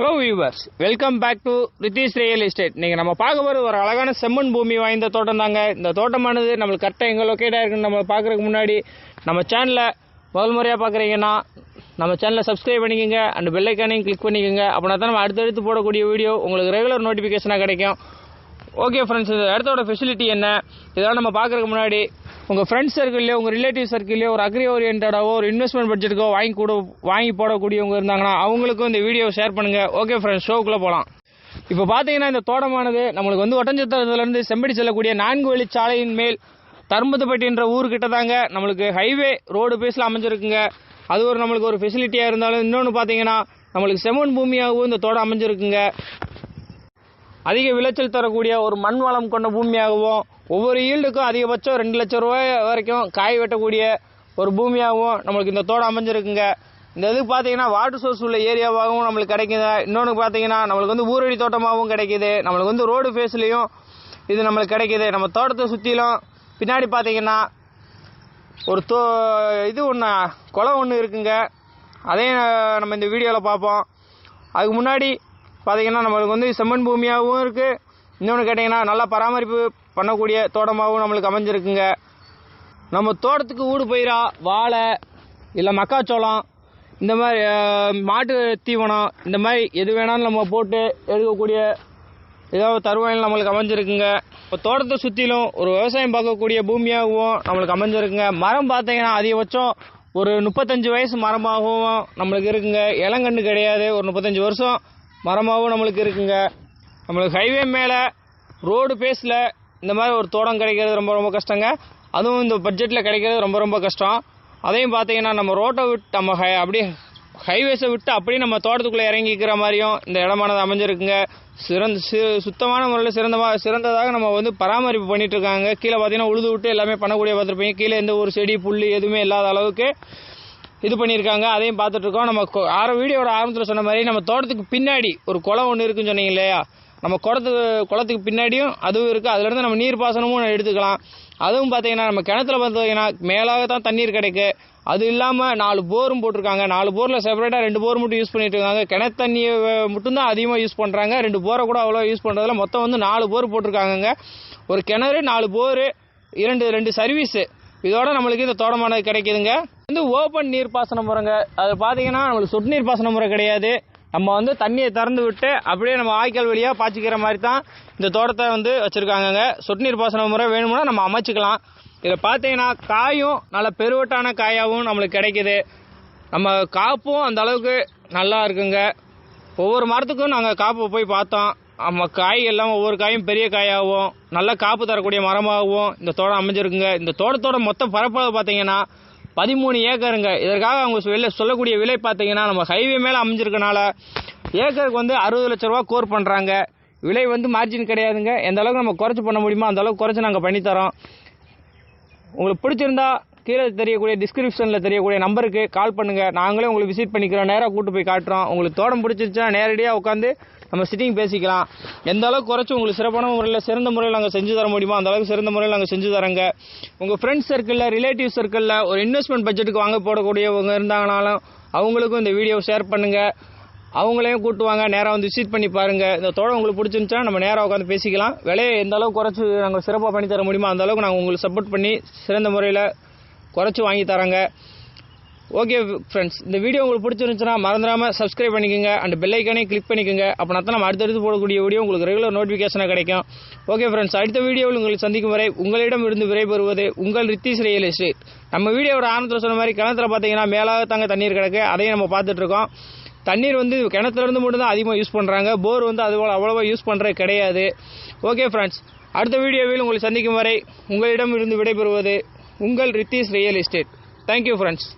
Hello viewers welcome back to Rithish real estate நீங்கள் நம்ம பார்க்க போகிற ஒரு அழகான செம்மண் பூமி வாய்ந்த தோட்டம் தாங்க. இந்த தோட்டமானது நம்மளுக்கு கரெக்டாக எங்கே லொக்கேட்டாக இருக்குன்னு நம்ம பார்க்குறதுக்கு முன்னாடி நம்ம சேனலை முதல் முறையாக பார்க்குறீங்கன்னா நம்ம சேனலை சப்ஸ்கிரைப் பண்ணிக்கோங்க அண்ட் பெல்லைக்கானையும் கிளிக் பண்ணிக்கோங்க. அப்படின்னா தான் நம்ம அடுத்தடுத்து போடக்கூடிய வீடியோ உங்களுக்கு ரெகுலர் நோட்டிஃபிகேஷனாக கிடைக்கும். ஓகே ஃப்ரெண்ட்ஸ் இந்த இடத்தோட ஃபெசிலிட்டி என்ன? இதெல்லாம் நம்ம பார்க்குறதுக்கு முன்னாடி உங்கள் ஃப்ரெண்ட்ஸ் சர்க்கிள்லேயோ உங்கள் ரிலேட்டிவ் சர்க்கிள்லேயோ ஒரு அக்ரி ஓரியன்டாவோ ஒரு இன்வெஸ்ட்மெண்ட் பட்ஜெட்டுக்கோ வாங்கி கூட வாங்கி போடக்கூடியவங்க இருந்தாங்கன்னா அவங்களுக்கும் இந்த வீடியோ ஷேர் பண்ணுங்கள் ஓகே ஃப்ரெண்ட்ஸ் ஷோக்குள்ளே போகலாம் இப்போ பார்த்தீங்கன்னா இந்த தோட்டமானது நம்மளுக்கு வந்து ஒட்டஞ்சத்திரத்துலேருந்து செம்படி செல்லக்கூடிய நான்கு வழி சாலையின் மேல் தர்மத்துப்பட்டின்ற ஊர்கிட்ட தாங்க நம்மளுக்கு ஹைவே ரோடு பேஸில் அமைஞ்சிருக்குங்க. அது ஒரு நம்மளுக்கு ஒரு ஃபெசிலிட்டியாக இருந்தாலும் இன்னொன்று பார்த்தீங்கன்னா நம்மளுக்கு செமன் பூமியாகவும் இந்த தோட்டம் அமைஞ்சிருக்குங்க. அதிக விளைச்சல் தரக்கூடிய ஒரு மண் வளம் கொண்ட பூமியாகவும் ஒவ்வொரு ஈல்டுக்கும் அதிகபட்சம் ரெண்டு லட்சம் ரூபாய் வரைக்கும் காய் வெட்டக்கூடிய ஒரு பூமியாகவும் நம்மளுக்கு இந்த தோட்டம் அமைஞ்சிருக்குங்க. இந்த இது பார்த்தீங்கன்னா வாட்டர் சோர்ஸ் உள்ள ஏரியாவாகவும் நம்மளுக்கு கிடைக்குது இன்னொன்று பார்த்தீங்கன்னா நம்மளுக்கு வந்து ஊரடி தோட்டமாகவும் கிடைக்குது. நம்மளுக்கு வந்து ரோடு ஃபேஸ்லேயும் இது நம்மளுக்கு கிடைக்குது. நம்ம தோட்டத்தை சுற்றிலும் பின்னாடி பார்த்தீங்கன்னா ஒரு தோ இது ஒன்று குளம் ஒன்று இருக்குங்க. அதையும் நம்ம இந்த வீடியோவில் பார்ப்போம். அதுக்கு முன்னாடி பார்த்தீங்கன்னா நம்மளுக்கு வந்து செம்மண் பூமியாகவும் இருக்குது இன்னொன்று கேட்டிங்கன்னா நல்லா பராமரிப்பு பண்ணக்கூடிய தோட்டமாகவும் நம்மளுக்கு அமைஞ்சிருக்குங்க. நம்ம தோட்டத்துக்கு ஊடு பயிரா வாழை இல்லை மக்காச்சோளம் இந்த மாதிரி மாட்டு தீவனம் இந்த மாதிரி எது வேணாலும் நம்ம போட்டு எடுக்கக்கூடிய ஏதாவது தருவாயில் நம்மளுக்கு அமைஞ்சிருக்குங்க. இப்போ தோட்டத்தை சுற்றிலும் ஒரு விவசாயம் பார்க்கக்கூடிய பூமியாகவும் நம்மளுக்கு அமைஞ்சிருக்குங்க. மரம் பார்த்தீங்கன்னா அதிகபட்சம் ஒரு முப்பத்தஞ்சு வயசு மரமாகவும் நம்மளுக்கு இருக்குங்க. இளங்கன்று கிடையாது. ஒரு முப்பத்தஞ்சு வருஷம் மரமாகவும் நம்மளுக்கு இருக்குங்க. நம்மளுக்கு ஹைவே மேலே ரோடு பேஸில் இந்த மாதிரி ஒரு தோட்டம் கிடைக்கிறது ரொம்ப ரொம்ப கஷ்டங்க. அதுவும் இந்த பட்ஜெட்டில் கிடைக்கிறது ரொம்ப ரொம்ப கஷ்டம். அதையும் பார்த்தீங்கன்னா நம்ம ரோட்டை விட்டு நம்ம ஹை அப்படியே ஹைவேஸை விட்டு அப்படியே நம்ம தோட்டத்துக்குள்ளே இறங்கிக்கிற மாதிரியும் இந்த இடமானது அமைஞ்சிருக்குங்க. சிறந்த சி சுத்தமான முறையில் சிறந்தமாக சிறந்ததாக நம்ம வந்து பராமரிப்பு பண்ணிகிட்ருக்காங்க இருக்காங்க. கீழே பார்த்தீங்கன்னா உழுது விட்டு எல்லாமே பண்ணக்கூடிய பார்த்துருப்பீங்க. கீழே எந்த ஒரு செடி புல் எதுவுமே இல்லாத அளவுக்கு இது பண்ணியிருக்காங்க அதையும் பார்த்துட்டு இருக்கோம் நம்ம கொ- ஆர வீடியோட ஆரம்பத்தில் சொன்ன மாதிரி நம்ம தோட்டத்துக்கு பின்னாடி ஒரு குளம் ஒன்று இருக்குன்னு சொன்னீங்க இல்லையா? நம்ம குளத்துக்கு குளத்துக்கு பின்னாடியும் அதுவும் இருக்குது அதுலேருந்து நம்ம நீர் பாசனமும் எடுத்துக்கலாம். அதுவும் பார்த்தீங்கன்னா நம்ம கிணத்துல பார்த்தீங்கன்னா மேலாக தான் தண்ணீர் கிடைக்கு. அது இல்லாமல் நாலு போரும் போட்டிருக்காங்க. நாலு போரில் செப்பரேட்டாக ரெண்டு போர் மட்டும் யூஸ் பண்ணிட்டு இருக்காங்க. கிணத்து தண்ணியை மட்டும்தான் அதிகமாக யூஸ் பண்ணுறாங்க ரெண்டு போரை கூட அவ்வளோ யூஸ் பண்ணுறதுல மொத்தம் வந்து நாலு போர் போட்டிருக்காங்கங்க. ஒரு கிணறு நாலு போரு இரண்டு ரெண்டு சர்வீஸு இதோட நம்மளுக்கு இந்த தோட்டமானது கிடைக்குதுங்க. வந்து ஓப்பன் நீர் முறைங்க. அது பார்த்தீங்கன்னா நம்மளுக்கு சொட்டு நீர் பாசன முறை கிடையாது. நம்ம வந்து தண்ணியை திறந்து விட்டு அப்படியே நம்ம வாய்க்கால் வழியாக பாய்ச்சிக்கிற மாதிரி தான் இந்த தோட்டத்தை வந்து வச்சுருக்காங்கங்க. சொட்டு நீர் பாசன முறை வேணும்னா நம்ம அமைச்சிக்கலாம். இதில் பார்த்தீங்கன்னா காயும் நல்ல பெருவட்டான காயாகவும் நம்மளுக்கு கிடைக்குது. நம்ம காப்பும் அந்த அளவுக்கு நல்லா இருக்குங்க. ஒவ்வொரு மரத்துக்கும் நாங்கள் காப்பு போய் பார்த்தோம். ஆமாம் காய் எல்லாம் ஒவ்வொரு காயும் பெரிய காயாகவும் நல்லா காப்பு தரக்கூடிய மரமாகவும் இந்த தோட்டம் அமைஞ்சிருக்குங்க. இந்த தோட்டத்தோட மொத்த பரப்பளவு பார்த்தீங்கன்னா பதிமூணு ஏக்கருங்க. இதற்காக அவங்க சொல்ல சொல்லக்கூடிய விலை பார்த்தீங்கன்னா நம்ம ஹைவே மேலே அமைஞ்சிருக்கனால ஏக்கருக்கு வந்து அறுபது லட்ச ரூபா கோர் பண்ணுறாங்க விலை வந்து மார்ஜின் கிடையாதுங்க. எந்த அளவுக்கு நம்ம குறைச்சி பண்ண முடியுமோ அந்த அளவுக்கு குறைச்சி நாங்கள் பண்ணித்தரோம். உங்களுக்கு பிடிச்சிருந்தா கீழே தெரியக்கூடிய டிஸ்கிரிப்ஷனில் தெரியக்கூடிய நம்பருக்கு கால் பண்ணுங்கள் நாங்களே உங்களுக்கு விசிட் பண்ணிக்கிறோம். நேராக கூட்டு போய் காட்டுறோம். உங்களுக்கு தோட்டம் பிடிச்சிருச்சுன்னா நேரடியாக உட்காந்து நம்ம சிட்டிங் பேசிக்கலாம். எந்த அளவுக்கு குறைச்சி உங்களுக்கு சிறப்பான முறையில் சிறந்த முறையில் நாங்கள் செஞ்சு தர முடியுமோ அந்த அளவுக்கு சிறந்த முறையில் நாங்கள் செஞ்சு தரோங்க. உங்கள் ஃப்ரெண்ட்ஸ் சர்க்கிளில் ரிலேட்டிவ் சர்க்கிளில் ஒரு இன்வெஸ்ட்மெண்ட் பட்ஜெட்டுக்கு வாங்க போடக்கூடியவங்க இருந்தாங்கனாலும் அவங்களுக்கும் இந்த வீடியோ ஷேர் பண்ணுங்கள் அவங்களையும் கூட்டுவாங்க நேராக வந்து விசிட் பண்ணி பாருங்கள் இந்த தோட்டம் உங்களுக்கு பிடிச்சிருந்துச்சுன்னா நம்ம நேராக உட்காந்து பேசிக்கலாம். விலையை எந்த அளவுக்கு குறைச்சி நாங்கள் சிறப்பாக பண்ணி தர முடியுமோ அந்த அளவுக்கு நாங்கள் உங்களுக்கு சப்போர்ட் பண்ணி சிறந்த முறையில் குறைச்சி வாங்கி தராங்க. ஓகே ஃப்ரெண்ட்ஸ் இந்த வீடியோ உங்களுக்கு பிடிச்சிருந்துச்சுன்னா மறந்துடாமல் சப்ஸ்கிரைப் பண்ணிக்கோங்க. அண்ட் பெல்லைக்கானே கிளிக் பண்ணிக்கோங்க. அப்படின்னா தான் நம்ம அடுத்தடுத்து போடக்கூடிய வீடியோ உங்களுக்கு ரெகுலர் நோட்டிஃபிகேஷனாக கிடைக்கும். ஓகே ஃப்ரெண்ட்ஸ் அடுத்த வீடியோவில் உங்களுக்கு சந்திக்கும் வரை உங்களிடம் இருந்து விடைபெறுவது உங்கள் ரித்தீஸ் ரியல் எஸ்டேட் நம்ம வீடியோவோட ஆரம்பத்தில் சொன்ன மாதிரி கிணத்துல பார்த்தீங்கன்னா மேலாக தாங்க தண்ணீர் கிடக்கு. அதையும் நம்ம பார்த்துட்ருக்கோம் தண்ணீர் வந்து கிணத்துலேருந்து மட்டும் தான் அதிகமாக யூஸ் பண்ணுறாங்க போர் வந்து அதுபோல் அவ்வளோவா யூஸ் பண்ணுறது கிடையாது. ஓகே ஃப்ரெண்ட்ஸ் அடுத்த வீடியோவில் உங்களை சந்திக்கும் வரை உங்களிடம் இருந்து விடைபெறுவது உங்கள் Rithish real estate. Thank you friends